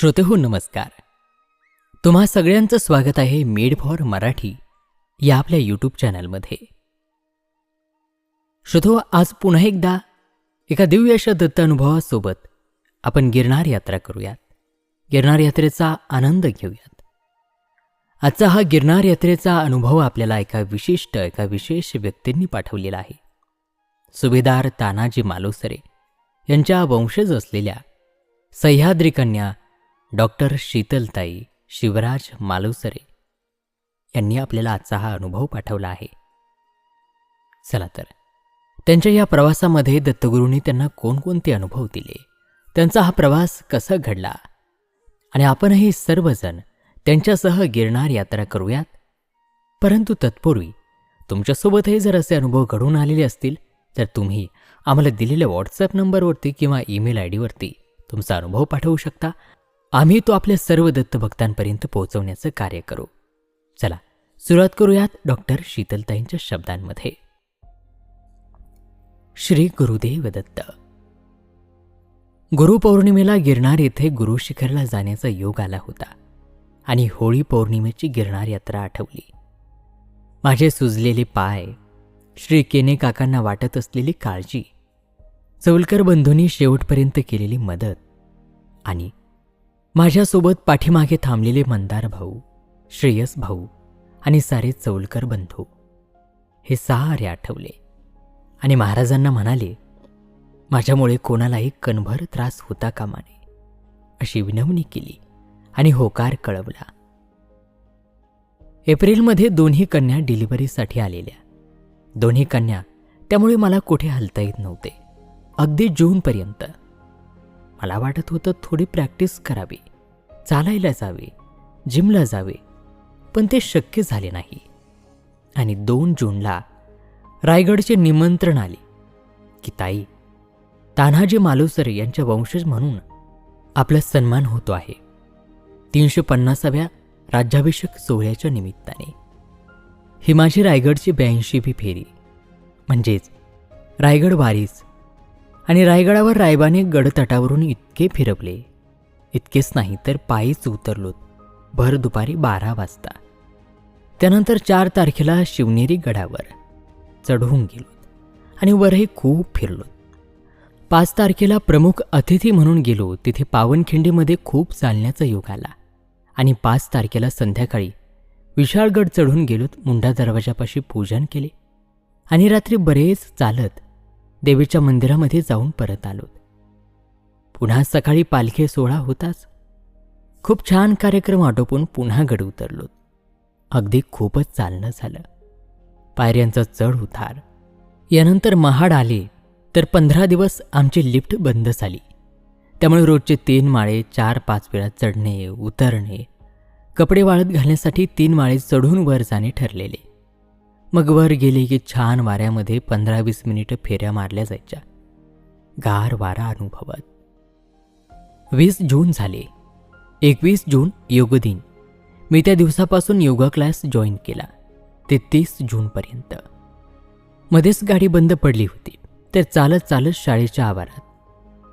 श्रोते हो नमस्कार. तुम्हा सगळ्यांचं स्वागत आहे मेड फॉर मराठी या आपल्या यूट्यूब चॅनलमध्ये. श्रोतो हो, आज पुन्हा एकदा एका दिव्य अशा दत्त अनुभवासोबत आपण गिरनार यात्रा करूयात. गिरनार यात्रेचा आनंद घेऊयात. आजचा हा गिरनार यात्रेचा अनुभव आपल्याला एका विशिष्ट एका विशेष व्यक्तींनी पाठवलेला आहे. सुभेदार तानाजी मालोसरे यांच्या वंशज असलेल्या सह्याद्री कन्या डॉक्टर शीतलताई शिवराज मालुसरे यांनी आपल्याला आजचा हा अनुभव पाठवला आहे. चला तर त्यांच्या या प्रवासामध्ये दत्तगुरूंनी त्यांना कोणकोणते अनुभव दिले? त्यांचा हा प्रवास कसा घडला? आणि आपणही सर्वजण त्यांच्यासह गिरणार यात्रा करूयात? परंतु तत्पूर्वी तुमच्यासोबतही जर असे अनुभव घडून आलेले असतील तर तुम्ही आम्हाला दिलेल्या व्हॉट्सअप नंबरवरती किंवा ईमेल आय डीवरती तुमचा अनुभव पाठवू शकता. आम्ही तो आपल्या सर्व दत्तभक्तांपर्यंत पोहोचवण्याचं कार्य करू. चला सुरुवात करूयात डॉक्टर शीतलताईंच्या शब्दांमध्ये. श्री गुरुदेव दत्त. गुरुपौर्णिमेला गिरणार येथे गुरुशिखरला जाण्याचा योग आला होता आणि होळी पौर्णिमेची गिरणार यात्रा आठवली. माझे सुजलेले पाय श्री केने काकांना वाटत असलेली काळजी चौलकर बंधूंनी शेवटपर्यंत केलेली मदत आणि माझ्यासोबत पाठीमागे थांबलेले मंदार भाऊ श्रेयस भाऊ आणि सारे चौलकर बंधू. हे सारे आठवले आणि महाराजांना म्हणाले माझ्यामुळे कोणालाही कणभर त्रास होता कामा नये अशी विनवणी केली आणि होकार कळवला. एप्रिलमध्ये दोन्ही कन्या डिलिव्हरीसाठी आलेल्या. दोन्ही कन्या त्यामुळे मला कुठे हलता येत नव्हते. अगदी जूनपर्यंत. मला वाटत होतं थोडी प्रॅक्टिस करावी चालायला जावे जिमला जावे पण ते शक्य झाले नाही. आणि दोन जूनला रायगडचे निमंत्रण आले की ताई तान्हाजी मालुसरे यांच्या वंशज म्हणून आपला सन्मान होतो आहे. तीनशे पन्नासाव्या राज्याभिषेक सोहळ्याच्या निमित्ताने. ही माझी रायगडची ब्याऐंशीवी फेरी म्हणजेच रायगड वारीस आणि रायगडावर रायबाने गडतटावरून इतके फिरवले. इतकेच नाही तर पायीच उतरलोत. भर दुपारी बारा वाजता. त्यानंतर चार तारखेला शिवनेरी गडावर चढून गेलो आणि वरही खूप फिरलो पाच तारखेला प्रमुख अतिथी म्हणून गेलो तिथे पावनखिंडीमध्ये खूप चालण्याचा योग आला. आणि पाच तारखेला संध्याकाळी विशाळगड चढून गेलोत मुंडा दरवाजापाशी पूजन केले. आणि रात्री बरेच चालत देवीच्या मंदिरामध्ये जाऊन परत आलोत. पुन्हा सकाळी पालखी सोहळा होताच. खूप छान कार्यक्रम आटोपून पुन्हा गड उतरलोत. अगदी खूपच चालणं झालं. पायऱ्यांचा चढ उतार. यानंतर महाड आले तर पंधरा दिवस आमची लिफ्ट बंद झाली त्यामुळे रोजचे तीन माळे चार पाच वेळा चढणे उतरणे कपडे वाळत घालण्यासाठी तीन माळे चढून वर जाणे ठरलेले. मग वर गेले की छान वाऱ्यामध्ये पंधरा वीस मिनिटं फेऱ्या मारल्या जायच्या. गार वारा अनुभवत. वीस जून झाले. एकवीस जून योग दिन मी त्या दिवसापासून योगा क्लास जॉईन केला. ते तीस जूनपर्यंत मध्येच गाडी बंद पडली होती. तर चालत चालत शाळेच्या आवारात.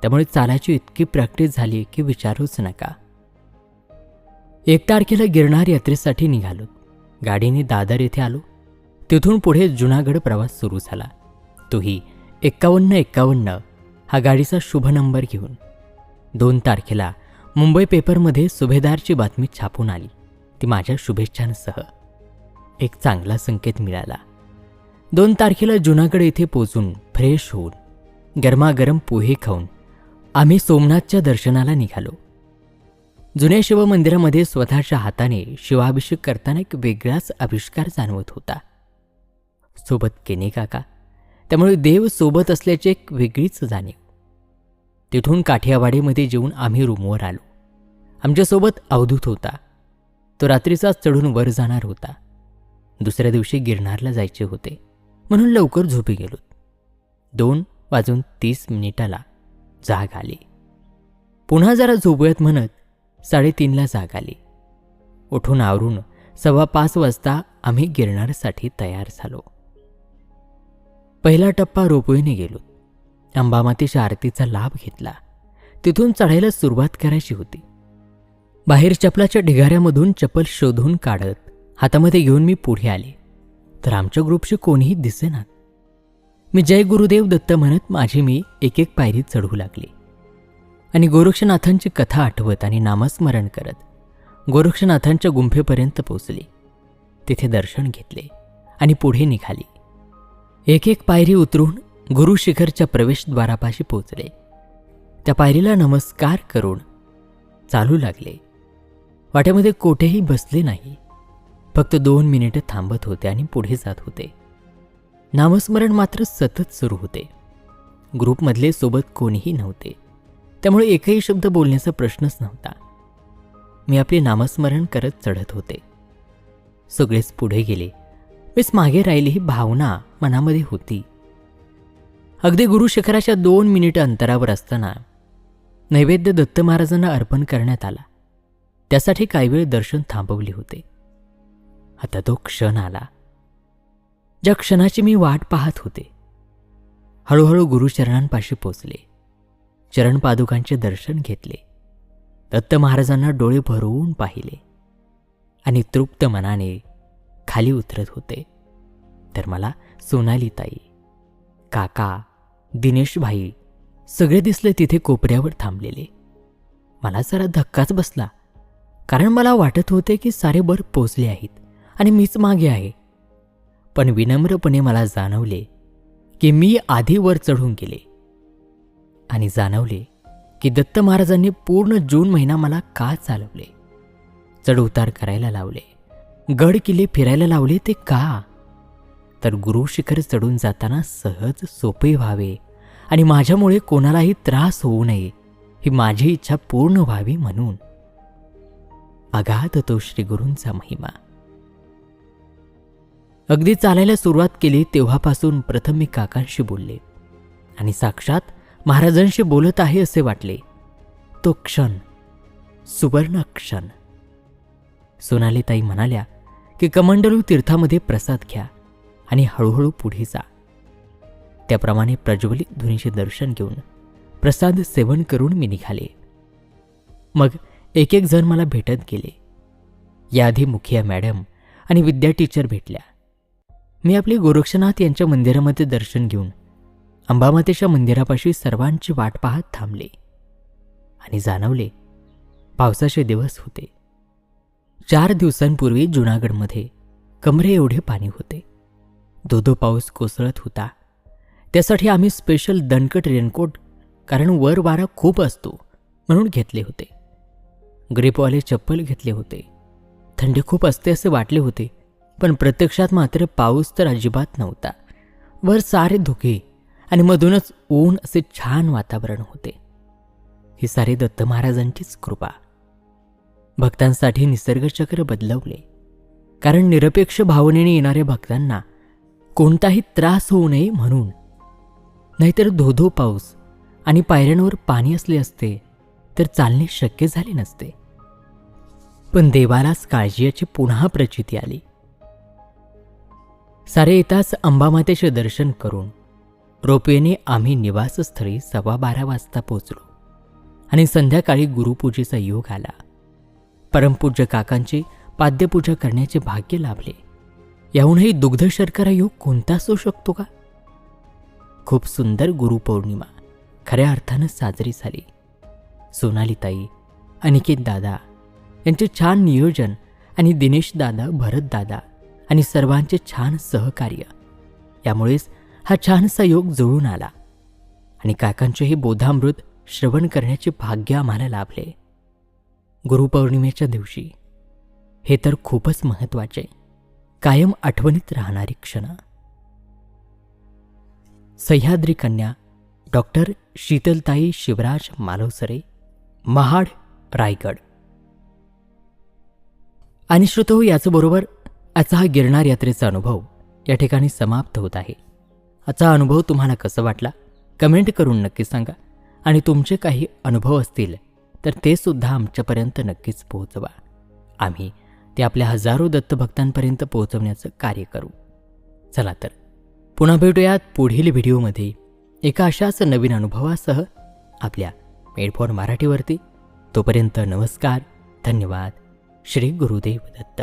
त्यामुळे चालायची इतकी प्रॅक्टिस झाली की विचारूच नका. एक तारखेला गिरणार यात्रेसाठी निघालो. गाडीने दादर येथे आलो. तिथून पुढे जुनागड प्रवास सुरू झाला. तोही एक्कावन्न एक्कावन्न हा गाडीचा शुभ नंबर घेऊन. दोन तारखेला मुंबई पेपरमध्ये सुभेदारची बातमी छापून आली. ती माझ्या शुभेच्छांसह. एक चांगला संकेत मिळाला. दोन तारखेला जुनागड येथे पोचून फ्रेश होऊन गरमागरम पोहे खाऊन आम्ही सोमनाथच्या दर्शनाला निघालो. जुन्या शिवमंदिरामध्ये स्वतःच्या हाताने शिवाभिषेक करताना एक वेगळाच आविष्कार जाणवत होता. सोबत केने काका. त्यामुळे देव सोबत असल्याची एक वेगळीच जाणीव. तिथून काठियावाडीमध्ये जेवून आम्ही रूमवर आलो. आमच्यासोबत अवधूत होता. तो रात्रीचाच चढून वर जाणार होता. दुसऱ्या दिवशी गिरनारला जायचे होते. म्हणून लवकर झोपी गेलो. दोन वाजून तीस मिनिटाला जाग आली. पुन्हा जरा झोपूयात म्हणत साडेतीनला जाग आली. उठून आवरून सव्वा पाच वाजता आम्ही गिरणारसाठी तयार झालो. पहिला टप्पा रोपवेने गेलो. अंबामातीच्या आरतीचा लाभ घेतला. तिथून चढायला सुरुवात करायची होती. बाहेर चपलाच्या ढिगाऱ्यामधून चप्पल शोधून काढत हातामध्ये घेऊन मी पुढे आले. तर आमच्या ग्रुपचे कोणीही दिसेनात मी जय गुरुदेव दत्त म्हणत माझी मी एक एक पायरी चढू लागले. आणि गोरक्षनाथांची कथा आठवत आणि नामस्मरण करत गोरक्षनाथांच्या गुंफेपर्यंत पोचले तिथे दर्शन घेतले आणि पुढे निघाली. एक एक पायरी उतरून गुरु शिखरच्या प्रवेशद्वारापाशी पोचले त्या पायरीला नमस्कार करून चालू लागले. वाट्यामध्ये कोठेही बसले नाही. फक्त दोन मिनिटं थांबत होते आणि पुढे जात होते. नामस्मरण मात्र सतत सुरू होते. ग्रुपमधले सोबत कोणीही नव्हते. त्यामुळे एकही शब्द बोलण्याचा प्रश्नच नव्हता. मी आपले नामस्मरण करत चढत होते. सगळेच पुढे गेले. मीच मागे राहिली ही भावना मनामध्ये होती. अगदी गुरुशिखराच्या दोन मिनिट अंतरावर असताना नैवेद्य दत्त महाराजांना अर्पण करण्यात आला. त्यासाठी काही वेळ दर्शन थांबवले होते. आता तो क्षण आला. ज्या क्षणाची मी वाट पाहत होते. हळूहळू गुरुचरणांपाशी पोचले. चरणपादुकांचे दर्शन घेतले. दत्त महाराजांना डोळे भरवून पाहिले. आणि तृप्त मनाने खाली उतरत होते. तर मला सोनाली ताई काका दिनेश भाई सगळे दिसले तिथे कोपऱ्यावर थांबलेले. मला जरा धक्काच बसला कारण मला वाटत होते की सारे बर पोचले आहेत आणि मीच मागे आहे. पण विनम्रपणे मला जाणवले की मी आधी वर चढून गेले आणि जाणवले की दत्त महाराजांनी पूर्ण जून महिना मला का चालवले? चढउतार करायला लावले. गड किल्ले फिरायला लावले ते का? तर गुरु शिखर चढून जाताना सहज सोपे व्हावे आणि माझ्यामुळे कोणालाही त्रास होऊ नये ही माझी इच्छा पूर्ण व्हावी म्हणून. अगाध तो श्रीगुरूंचा महिमा. अगदी चालायला सुरुवात केली तेव्हापासून प्रथम मी काकांशी बोलले आणि साक्षात महाराजांशी बोलत आहे असे वाटले. तो क्षण सुवर्ण क्षण. सोनालीताई म्हणाल्या की कमंडलू तीर्थामध्ये प्रसाद घ्या आणि हळूहळू पुढे जा. त्याप्रमाणे प्रज्वलित धुनीचे दर्शन घेऊन प्रसाद सेवन करून मी निघाले. मग एक एक जण मला भेटत गेले. याआधी मुखिया मॅडम आणि विद्या टीचर भेटल्या. मी आपले गोरक्षनाथ यांच्या मंदिरामध्ये दर्शन घेऊन अंबामातेच्या मंदिरापाशी सर्वांची वाट पाहत थांबले आणि जाणवले पावसाचे दिवस होते. चार दिवसांपूर्वी जुनागडमध्ये कमरे एवढे पाणी होते. धोधो पाऊस कोसळत होता. त्यासाठी आम्ही स्पेशल दणकट रेनकोट कारण वर वारा खूप असतो म्हणून घेतले होते. ग्रेपवाले चप्पल घेतले होते. थंडी खूप असते असे वाटले होते पण प्रत्यक्षात मात्र पाऊस तर अजिबात नव्हता. वर सारे धुके आणि मधूनच ऊन असे छान वातावरण होते. ही सारी दत्त महाराजांचीच कृपा. भक्तांसाठी निसर्गचक्र बदलवले. कारण निरपेक्ष भावनेने येणाऱ्या भक्तांना कोणताही त्रास होऊ नये म्हणून. नाहीतर धोधो पाऊस आणि पायऱ्यांवर पाणी असले असते तर चालणे शक्य झाले नसते. पण देवालाच काळजीची पुन्हा प्रचिती आली. सारे येताच अंबामातेचे दर्शन करून रोपवेने आम्ही निवासस्थळी सव्वा बारा वाजता पोचलो आणि संध्याकाळी गुरुपूजेचा योग आला. परमपूज्य काकांची पाद्यपूजा करण्याचे भाग्य लाभले. याहूनही दुग्ध शर्करा योग कोणता असू शकतो का? खूप सुंदर गुरुपौर्णिमा. खऱ्या अर्थानं साजरी झाली. सोनालीताई अनिकेत दादा यांचे छान नियोजन आणि दिनेश दादा भरत दादा आणि सर्वांचे छान सहकार्य. यामुळेच हा छानसा योग जुळून आला आणि काकांचे हे बोधामृत श्रवण करण्याचे भाग्य आम्हाला लाभले. गुरुपौर्णिमेच्या दिवशी. हे तर खूपच महत्त्वाचे कायम आठवणीत राहणारी क्षण. सह्याद्री कन्या डॉक्टर शीतलताई शिवराज मालवसरे महाड रायगड. आणि श्रोतो याचबरोबर आजचा हा गिरणार यात्रेचा अनुभव या ठिकाणी समाप्त होत आहे. आजचा अनुभव तुम्हाला कसं वाटला? कमेंट करून नक्की सांगा. आणि तुमचे काही अनुभव असतील तर ते सुद्धा आमच्यापर्यंत नक्कीच पोहोचवा. आम्ही ते आपल्या हजारो दत्तभक्तांपर्यंत पोहोचवण्याचं कार्य करू. चला तर पुन्हा भेटूयात पुढील व्हिडिओमध्ये. एका अशाच नवीन अनुभवासह आपल्या मेडफोन मराठीवरती. तोपर्यंत नमस्कार धन्यवाद. श्री गुरुदेव दत्त.